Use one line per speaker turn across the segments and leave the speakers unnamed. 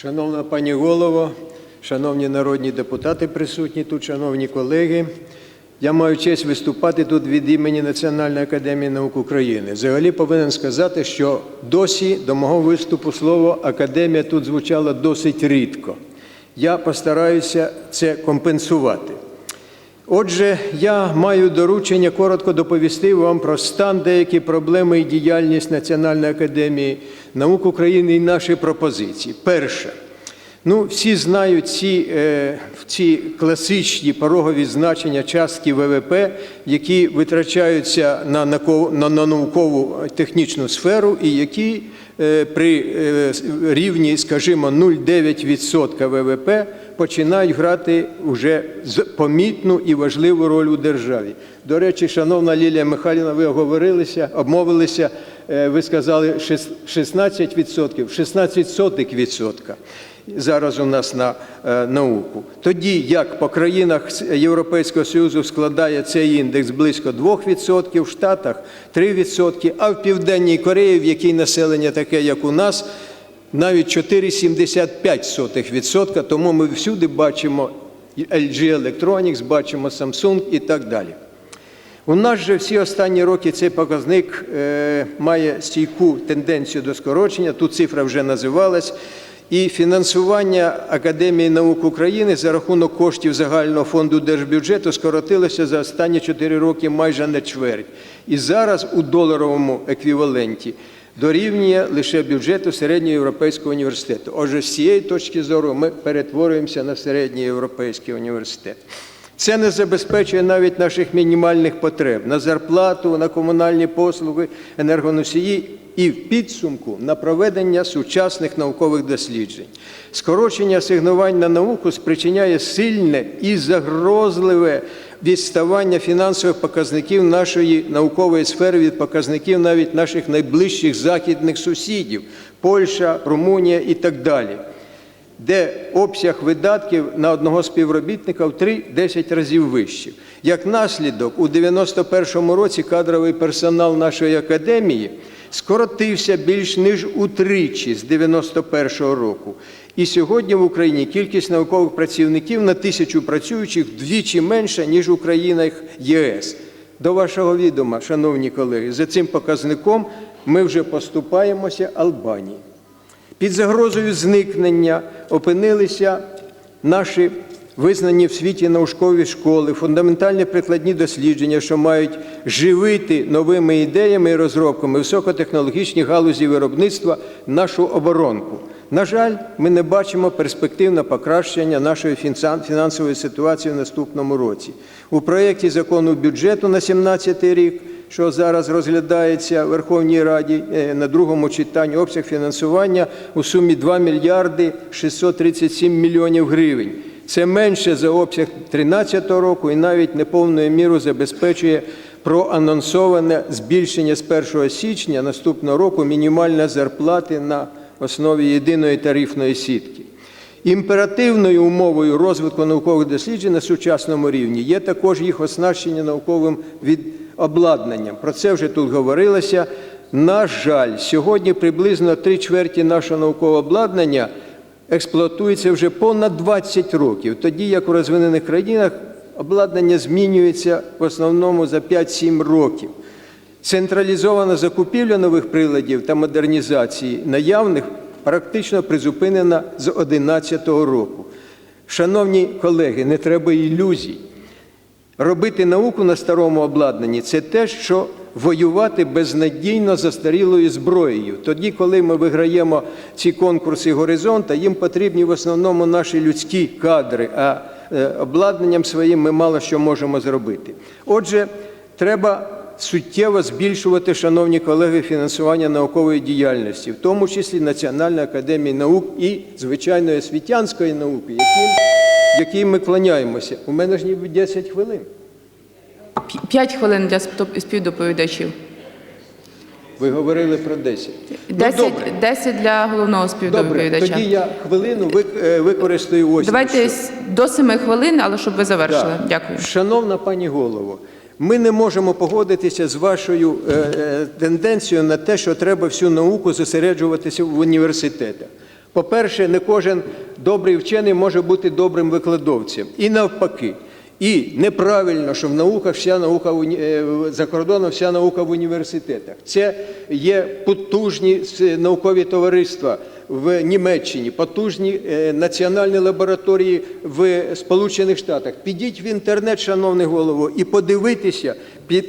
Шановна пані голово, шановні народні депутати присутні тут, шановні колеги. Я маю честь виступати тут від імені Національної академії наук України. Взагалі повинен сказати, що досі до мого виступу слово академія тут звучало досить рідко. Я постараюся це компенсувати. Отже, я маю доручення коротко доповісти вам про стан, деякі проблеми і діяльність Національної академії наук України і наші пропозиції. Перше. Ну, всі знають ці, е, ці класичні порогові значення частки ВВП, які витрачаються на, на, на наукову технічну сферу і які е, при е, рівні, скажімо, 0,9% ВВП починають грати вже помітну і важливу роль у державі. До речі, шановна Лілія Михайлівна, ви оговорилися, обмовилися, е, ви сказали шес- 16%, 16 сотих відсотка зараз у нас на е, науку. Тоді як по країнах Європейського Союзу складає цей індекс близько 2%, в Штатах 3%, а в Південній Кореї, в якій населення таке, як у нас, навіть 4,75%, тому ми всюди бачимо LG Electronics, бачимо Samsung і так далі. У нас же всі останні роки цей показник е, має стійку тенденцію до скорочення. Тут цифра вже називалась. І фінансування Академії наук України за рахунок коштів загального фонду держбюджету скоротилося за останні 4 роки майже на чверть. І зараз у доларовому еквіваленті дорівнює лише бюджету середньоєвропейського університету. Отже, з цієї точки зору ми перетворюємося на середньоєвропейський університет. Це не забезпечує навіть наших мінімальних потреб на зарплату, на комунальні послуги, енергоносії і в підсумку на проведення сучасних наукових досліджень. Скорочення асигнувань на науку спричиняє сильне і загрозливе відставання фінансових показників нашої наукової сфери від показників навіть наших найближчих західних сусідів Польща, Румунія і так далі де обсяг видатків на одного співробітника в 3-10 разів вищий. Як наслідок, у 91-му році кадровий персонал нашої академії скоротився більш ніж утричі з 91-го року. І сьогодні в Україні кількість наукових працівників на тисячу працюючих вдвічі менша, ніж у країнах ЄС. До вашого відома, шановні колеги, за цим показником ми вже поступаємося Албанії. Під загрозою зникнення опинилися наші визнані в світі наукові школи, фундаментальні прикладні дослідження, що мають живити новими ідеями і розробками високотехнологічні галузі виробництва нашу оборонку. На жаль, ми не бачимо перспектив на покращення нашої фінансової ситуації в наступному році. У проєкті закону бюджету на 2017 рік що зараз розглядається в Верховній Раді е, на другому читанні обсяг фінансування у сумі 2 мільярди 637 мільйонів гривень. Це менше за обсяг 2013 року і навіть неповною мірою забезпечує проанонсоване збільшення з 1 січня наступного року мінімальної зарплати на основі єдиної тарифної сітки. Імперативною умовою розвитку наукових досліджень на сучасному рівні є також їх оснащення науковим обладнанням. Про це вже тут говорилося. На жаль, сьогодні приблизно три чверті нашого наукового обладнання експлуатується вже понад 20 років, тоді як у розвинених країнах обладнання змінюється в основному за 5-7 років. Централізована закупівля нових приладів та модернізації наявних практично призупинена з 2011 року. Шановні колеги, не треба ілюзій. Робити науку на старому обладнанні це те, що воювати безнадійно застарілою зброєю. Тоді, коли ми виграємо ці конкурси горизонта, їм потрібні в основному наші людські кадри, а е, обладнанням своїм ми мало що можемо зробити. Отже, треба суттєво збільшувати, шановні колеги, фінансування наукової діяльності, в тому числі Національної академії наук і, звичайно, освітянської науки, яким якій ми клоняємося. У мене ж ніби 10 хвилин.
П'ять- хвилин для співдоповідачів.
Ви говорили про 10.
Десять,
Ну, добре,
десять для головного
добре.
співдоповідача.
Тоді я хвилину е, використаю ось.
Давайте
що.
до семи хвилин, але щоб ви завершили.
Так.
Дякую.
Шановна пані голово, ми не можемо погодитися з вашою е, е, тенденцією на те, що треба всю науку зосереджуватися в університетах. По-перше, не кожен добрий вчений може бути добрим викладовцем. І навпаки. І неправильно, що в науках вся наука е, за кордоном, вся наука в університетах. Це є потужні наукові товариства в Німеччині, потужні е, національні лабораторії в Сполучених Штатах. Підіть в інтернет, шановний голово, і подивитися,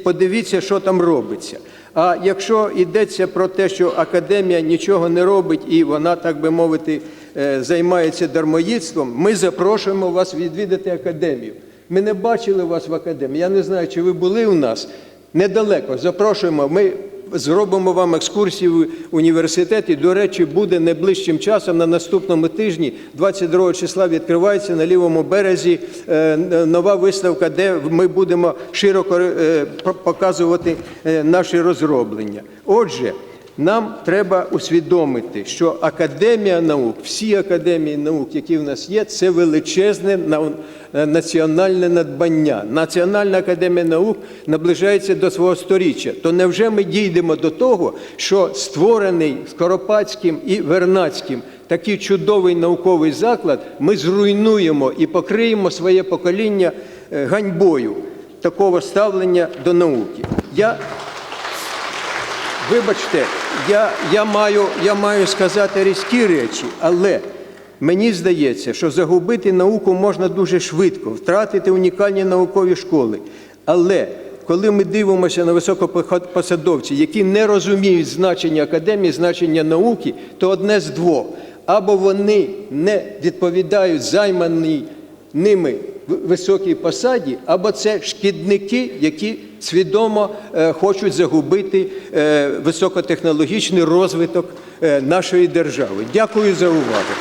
подивіться, що там робиться. А якщо йдеться про те, що академія нічого не робить і вона, так би мовити, е, займається дармоїдством, ми запрошуємо вас відвідати академію. Ми не бачили вас в академії. Я не знаю, чи ви були у нас недалеко. Запрошуємо. Ми зробимо вам екскурсію в університеті. До речі, буде найближчим часом на наступному тижні, 22 числа, відкривається на лівому березі е, нова виставка, де ми будемо широко е, показувати е, наші розроблення. Отже. Нам треба усвідомити, що академія наук, всі академії наук, які в нас є, це величезне е, національне надбання. Національна академія наук наближається до свого сторіччя. То невже ми дійдемо до того, що створений Скоропадським і Вернацьким такий чудовий науковий заклад ми зруйнуємо і покриємо своє покоління е, ганьбою такого ставлення до науки? Я Вибачте, я, я, маю, я маю сказати різкі речі, але мені здається, що загубити науку можна дуже швидко, втратити унікальні наукові школи. Але коли ми дивимося на високопосадовців, які не розуміють значення академії, значення науки, то одне з двох. Або вони не відповідають займаній ними високій посаді, або це шкідники, які свідомо е, хочуть загубити е, високотехнологічний розвиток е, нашої держави. Дякую за увагу.